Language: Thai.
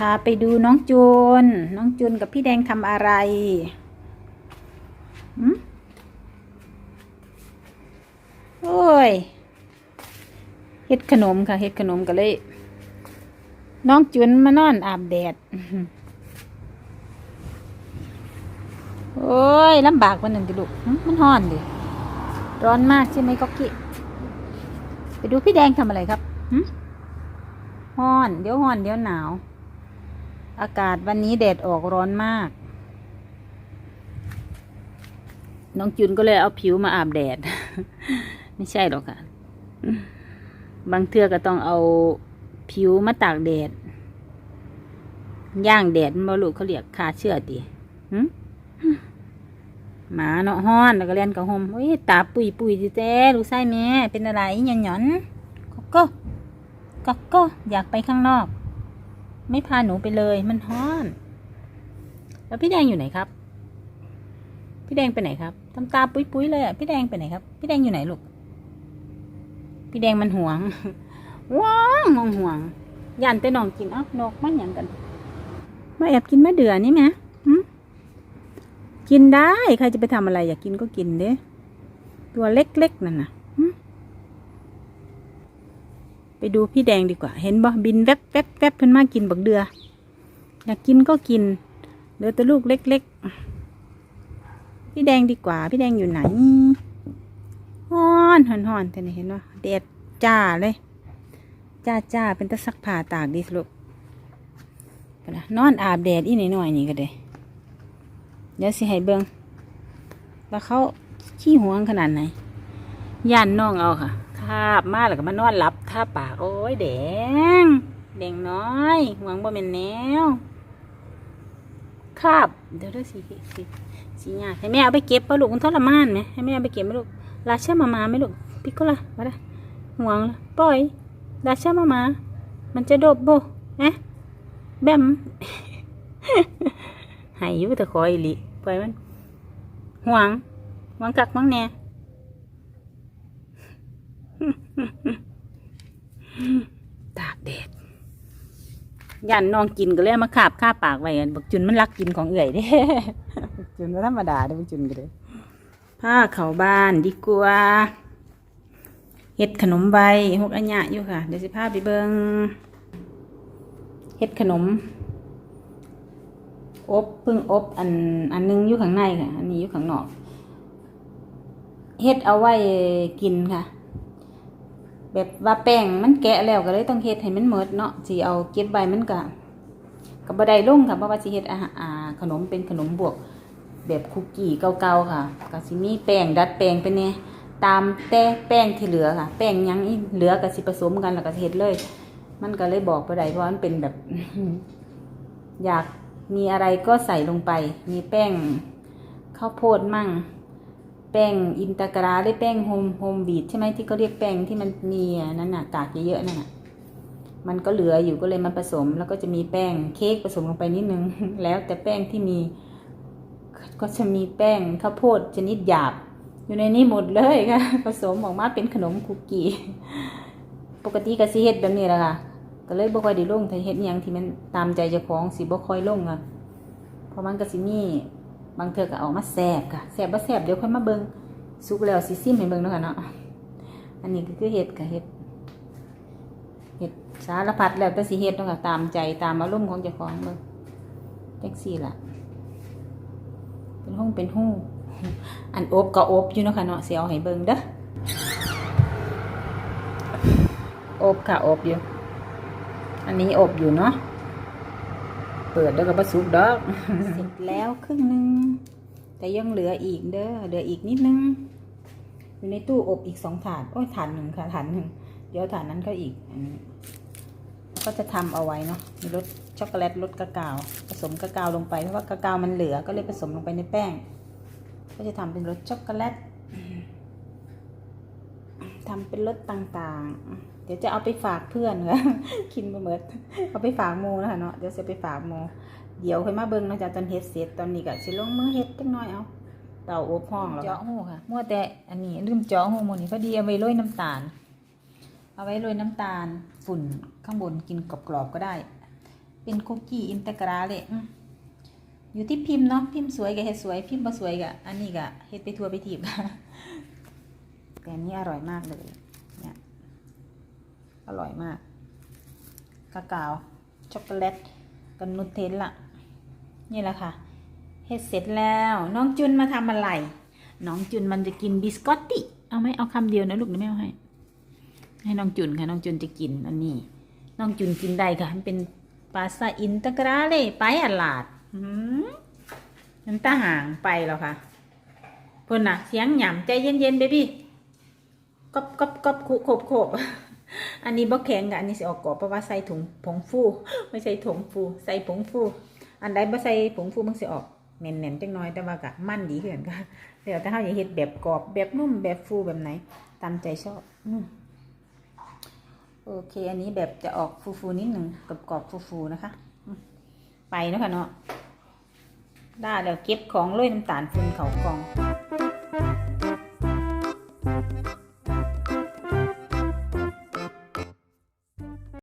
พาไปดูน้องจูน น้องจูนกับพี่แดงทำอะไรหืมโอ้ย เฮ็ดขนมค่ะ เฮ็ดขนมก็เลย น้องจุนมานอนอาบแดด โอ้ยลำบากวันหนึ่งดิลูก มันร้อนดิ ร้อนมากใช่ไหมก๊อกกี้ ไปดูพี่แดงทำอะไรครับห้อน เดี๋ยวร้อน เดี๋ยวหนาว อากาศวันนี้แดดออกร้อนมาก น้องจุนก็เลยเอาผิวมาอาบแดด ไม่ใช่หรอกค่ะ บางเทื่อก็ต้องเอาผิวมาตากแดด ย่างแดดมันบ่ลูกเขาเรียกคาเชื่อติหึหมาเนาะฮ้อนแล้วก็เล่นกับหมโอ้ยตาปุยปุยจิแจ้ลูกไส้แม่เป็นอะไรหย่อนหย่อนก็ก็ก็อยากไปข้างนอก ไม่พาหนูไปเลย มันฮ้อน แล้วพี่แดงอยู่ไหนครับ พี่แดงไปไหนครับทำตาปุ้ยปุยเลยอะ พี่แดงไปไหนครับ พี่แดงอยู่ไหนลูก พี่แดงมันห่วง ว้างมองห่วง ยันแต่น้องกินอ้านกมันหยังกัน มาแอบกินมะเดื่อนี่ไหมกินได้ ใครจะไปทำอะไร อยากกินก็กินเด้ ตัวเล็กๆนั่นน่ะหึไป ดูพี่แดงดีกว่า เห็นบ่บินแวบแวบแวบเพิ่นมากินบักเดือ อยากกินก็กินเหลือแต่ลูกเล็กๆ พี่แดงดีกว่า พี่แดงอยู่ไหนฮ้อนฮอนฮอนแต่เห็นว่าแดดจ้าเลย จ้าจ้าเป็นตะซักผ้าตากดีสลูกนะนอนอาบแดดอีหน่อยๆนี่ก็ได้เดี๋ยวสิให้เบิงว่าเขาขี้หวงขนาดไหนย่านน้องเอาค่ะ คาบมาแล้วก็มานอนหลับท่าปาก โอ้ยแดง แดงน้อยหวังบ่เป็นแนวคาบเดี๋ยวเดี๋ยวสิสิสิยาให้แม่เอาไปเก็บปะลูกมันทรมานไหมให้แม่เอาไปเก็บไหมลูกลาเชื่อมามาไหมลูกพิกก็ละมาได้ห่วงละปล่อยลาเชื่อมามามันจะโดบโบเอ๊ะแบมหายอยู่แต่คอยลิปล่อยมันหวังหวังกักหวังแน่ ตากแดดยันน้องกินก็เลยเอามาคาบคาบปากไว้กันบักจุนมันรักกินของเอื่อยเด้บักจุนก็ธรรมดาเด้อบักจุนก็เลยผ้าเขาบ้านดีกว่าเฮ็ดขนมใบหกอัญญะอยู่ค่ะ เดี๋ยวสิพาไปเบิงเฮ็ดขนม อบเพิ่งอบอันอันนึงอยู่ข้างในค่ะ อันนี้อยู่ข้างนอกเฮ็ดเอาไว้กินค่ะ แบบว่าแป้งมันแกะแล้วก็เลยต้องเฮ็ดให้มันหมดเนาะสิเอาเก็บไว้มันก็ก็บ่ได้ลงค่ะเพราะว่าสิเฮ็ดอาหารอ่าขนมเป็นขนมบวก แบบคุกกี้เก่าๆค่ะก็สิมีแป้งดัดแป้งไปแน่ตามแต่แป้งที่เหลือค่ะ แป้งยังอีเหลือก็สิผสมกันแล้วก็เฮ็ดเลย มันก็เลยบอกไปได้เพราะมันเป็นแบบ อยากมีอะไรก็ใส่ลงไป มีแป้งข้าวโพดมั่ง แป้งอินตากราได้แป้งโฮมโฮมบีทใช่ไหมที่เขาเรียกแป้งที่มันมีนั่นน่ะกากเยอะๆนั่นน่ะมันก็เหลืออยู่ก็เลยมาผสม แล้วก็จะมีแป้งเค้กผสมลงไปนิดนึง แล้วแต่แป้งที่มี ก็จะมีแป้งข้าวโพดชนิดหยาบ อยู่ในนี้หมดเลยค่ะ ผสมออกมาเป็นขนมคุกกี้ปกติก็สิเฮ็ดแบบนี้แหละค่ะ ก็เลยบ่ค่อยได้ลงถ้าเฮ็ดยังที่มันตามใจเจ้าของสิบ่ค่อยลงอะเพราะมันก็สิมี บางเทือก็ออกมาแซ่บค่ะแซ่บบ่แซ่บเดี๋ยวค่อยมาเบิงสุกแล้วสิซิมให้เบิงเนาะค่ะเนาะอันนี้ก็คือเฮ็ดค่ะเฮ็ดเฮ็ดสารพัดแล้วแต่สิเฮ็ดเนาะค่ะตามใจตามอารมณ์ของเจ้าของเบิ่งจังซี่ล่ะ เป็นห้องเป็นหู้อันอบก็อบอยู่เนาะค่ะเนาะสิเอาให้เบิงเด้ออบค่ะอบอยู่ อันนี้อบอยู่เนาะ เปิดแล้วก็บะสุกดอก เสร็จแล้วครึ่งหนึ่งแต่ยังเหลืออีกเด้อเหลืออีกนิดนึง อยู่ในตู้อบอีกสองถาดโอ้ยถาดหนึ่งค่ะถาดหนึ่งเดี๋ยวถาดนั้นก็อีกอันนี้ก็จะทำเอาไว้เนาะมีรสช็อกโกแลตรสกะกาว ผสมกะกาวลงไปเพราะว่ากะกาวมันเหลือก็เลยผสมลงไปในแป้ง ก็จะทำเป็นรสช็อกโกแลต ทำเป็นรสต่างๆ เดี๋ยวจะเอาไปฝากเพื่อนค่ะกินไปหมดเอาไปฝากโมนะคะเนาะเดี๋ยวจะไปฝากโมเดี๋ยวค่อยมาเบิ่งนะจ๊ะตอนเฮ็ดเสร็จตอนนี้ก็สิลงมือเฮ็ดจักหน่อยเอาเตาอบห้องแล้วเจาะหูค่ะมัวแต่อันนี้ลืมเจาะหูหมดนี่พอดีเอาไว้โรยน้ำตาล เอาไว้โรยน้ำตาลฝุ่นข้างบนกินกรอบๆก็ได้ เป็นคุกกี้อินตะกราเลยอยู่ที่พิมพ์เนาะพิมพ์สวยกับเฮ็ดสวยพิมพ์บ่สวยกับอันนี้ก็เฮ็ดไปทั่วไปทีบ แต่อันนี้อร่อยมากเลยเนี่ยอร่อยมากกากาวช็อกโกแลตกับนูเทลล่ะนี่แหละค่ะเฮ็ดเสร็จแล้ว น้องจุนมาทำอะไร น้องจุนมันจะกินบิสกอตติเอาไหมเอาคำเดียวนะลูกนะไม่เอาให้ ให้น้องจุนค่ะ น้องจุนจะกินอันนี้ น้องจุนกินได้ค่ะมันเป็นปาซาอินตะกราเลยไปอัลลาดมันตาห่างไปแล้วค่ะเพิ่นนะเสียงหย่ำใจเย็นๆเบบี้ กบกบกบคุโขบโขบอันนี้บ่แข็งกับอันนี้สิออกกรอบเพราะว่าใส่ถุงผงฟู ไม่ใช่ถุงฟู ใส่ผงฟู อันใดบ่ใส่ผงฟูมันสิออกแน่นๆจังน้อยแต่ว่ากะมันดีขึ้นค่ะเดี๋ยวถ้าเฮาอยากเฮ็ดแบบกรอบแบบนุ่มแบบฟูแบบไหน ตามใจชอบอืโอเค อันนี้แบบจะออกฟูๆนิดหนึ่งกรอบๆฟูๆนะคะ ไปนะคะเนาะได้แล้วเก็บของโรยน้ำตาลฝุ่นเขากอง